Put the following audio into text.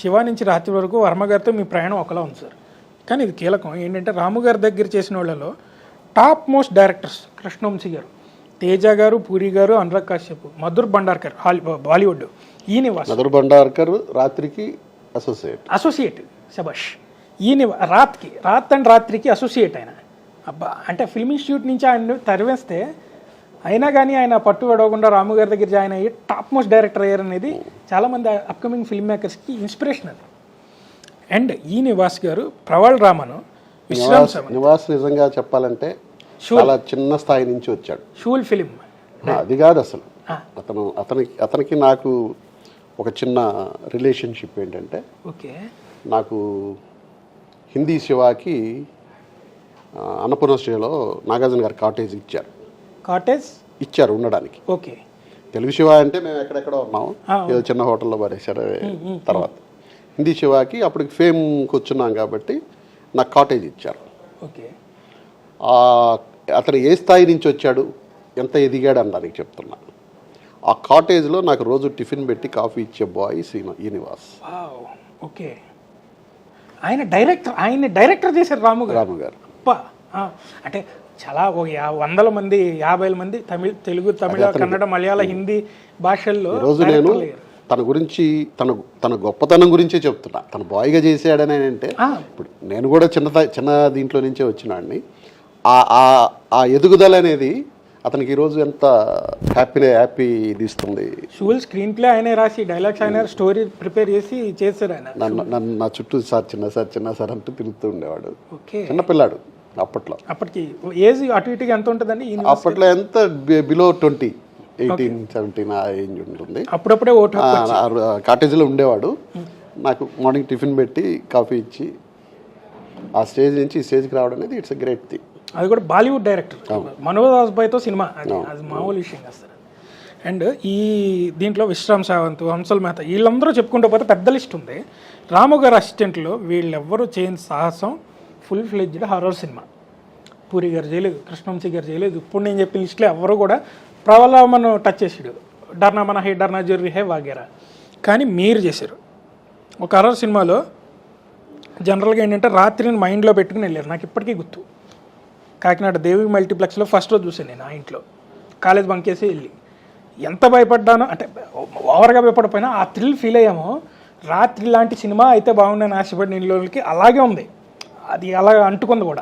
శివ నుంచి రాత్రి వరకు వర్మ గారితో మీ ప్రయాణం ఒకలా ఉంది సార్. కానీ ఇది కీలకం. ఏంటంటే రాము గారి దగ్గర చేసిన వాళ్ళలో టాప్ మోస్ట్ డైరెక్టర్స్ కృష్ణవంశీ గారు తేజ గారు పూరి గారు అనురాగ్ కశ్యప్ మధుర్ భండార్కర్ బాలీవుడ్ ఈ నివాస్. మధుర్ భండార్కర్ రాత్రికి అసోసియేట్ అసోసియేట్ శబాష్ ఈ నివా రాత్కి రాత్ అండ్ రాత్రికి అసోసియేట్ ఆయన. అబ్బా అంటే ఫిల్మ్ ఇన్స్టిట్యూట్ నుంచి ఆయన తరివేస్తే అయినా కానీ ఆయన పట్టు పడవకుండా రాము గారి దగ్గర జాయిన్ అయ్యి టాప్ మోస్ట్ డైరెక్టర్ అయ్యారు అనేది చాలామంది అప్కమింగ్ ఫిల్మ్ మేకర్స్కి ఇన్స్పిరేషన్ అది. అండ్ ఈ నివాస్ గారు ప్రవల్ రామన్ నివాస్ నివాస్ నిజంగా చెప్పాలంటే చాలా చిన్న స్థాయి నుంచి వచ్చాడు. షూల్ ఫిలిం అది కాదు అసలు. అతను అతనికి అతనికి నాకు ఒక చిన్న రిలేషన్షిప్ ఏంటంటే ఓకే. నాకు హిందీ శివాకి అన్నపూర్ణ స్టేలో నాగార్జున గారు కాటేజ్ ఇచ్చారు. కాటేజ్ ఇచ్చారు ఉండడానికి. ఓకే. తెలుగు శివ అంటే మేము ఎక్కడెక్కడో ఉన్నాం. ఏదో చిన్న హోటల్లో పడేశారు తర్వాత. హిందీ శివాకి అప్పటికి ఫేమ్కి వచ్చున్నాం కాబట్టి నాకు కాటేజ్ ఇచ్చారు. ఓకే. అతను ఏ స్థాయి నుంచి వచ్చాడు ఎంత ఎదిగాడు అని దానికి చెప్తున్నా. ఆ కాటేజ్లో నాకు రోజు టిఫిన్ పెట్టి కాఫీ ఇచ్చే boy Srinu Srinivas. Wow. Okay. ఆయన డైరెక్టర్ ఆయన డైరెక్టర్ చేశారు రాము గారు? రాము గారు. అంటే చాలా ఒక వందల మంది యాభై మంది తమిళ తెలుగు తమిళ కన్నడ మలయాళ హిందీ భాషల్లో ఈరోజు నేను. తన గురించి తన తన గొప్పతనం గురించే చెప్తున్నా. తను బాయ్గా చేసాడని అంటే. ఇప్పుడు నేను కూడా చిన్న చిన్న దీంట్లో నుంచే వచ్చినాడిని ఆ ఎదుగుదల అనేది అతనికి ఈరోజు ఎంత హ్యాపీ హ్యాపీ ఇది ఇస్తుంది షూల్ స్క్రీన్ ప్లే ఆయనే రాసి డైలాగ్స్ ఆయన స్టోరీ ప్రిపేర్ చేసి చేశారు ఆయన. నన్ను నా చుట్టూ సార్ చిన్న సార్ చిన్న సార్ అంటూ తిరుగుతూ ఉండేవాడు. ఓకే చిన్న పిల్లాడు. అప్పట్లో. అప్పటికి ఏజ్ అటు ఇటుగా ఎంత ఉంటుందండి? అప్పట్లో ఎంత బిలో ట్వంటీ ఎయిటీన్ సెవెంటీన్ ఆ ఏజ్ ఉంటుంది. అప్పుడప్పుడే ఓటు కాటేజీలో ఉండేవాడు. నాకు మార్నింగ్ టిఫిన్ పెట్టి కాఫీ ఇచ్చి ఆ స్టేజ్ నుంచి ఈ స్టేజ్కి రావడం అనేది ఇట్స్ గ్రేట్ థింగ్. అది కూడా బాలీవుడ్ డైరెక్టర్. మనోజ్ బాయ్తో సినిమా. అది అది మామూలు విషయం కాదు సార్. అండ్ ఈ దీంట్లో విశ్రామ్ సావంత్ హంసల్ మేత వీళ్ళందరూ చెప్పుకుంటూ పోతే పెద్ద లిస్ట్ ఉంది. రాము గారి అసిస్టెంట్లో వీళ్ళెవ్వరూ చేయని సాహసం full fledged horror cinema. Puri garu చేయలేదు కృష్ణవంశీ గారు చేయలేదు ఇప్పుడు నేను చెప్పిన లిస్ట్లో ఎవరు కూడా ప్రవలమను టచ్ చేసాడు. డర్నా మన హే డర్నా జర్రీ హే వాగేరా. కానీ మీరు చేశారు. ఒక హర్రర్ సినిమాలో జనరల్గా ఏంటంటే రాత్రిని మైండ్లో పెట్టుకుని వెళ్ళారు. నాకు ఇప్పటికీ గుర్తు. కాకినాడ దేవి మల్టీప్లెక్స్లో ఫస్ట్ రోజు చూసాను నేను ఆ ఇంట్లో. కాలేజ్ బంకేసి వెళ్ళి. ఎంత భయపడ్డానో అంటే ఓవర్గా భయపడిపోయినా ఆ థ్రిల్ ఫీల్ అయ్యామో రాత్రి లాంటి సినిమా అయితే బాగుండని ఆశపడిన ఇళ్ళకి అలాగే ఉంది. అది అలా అంటుకుంది కూడా.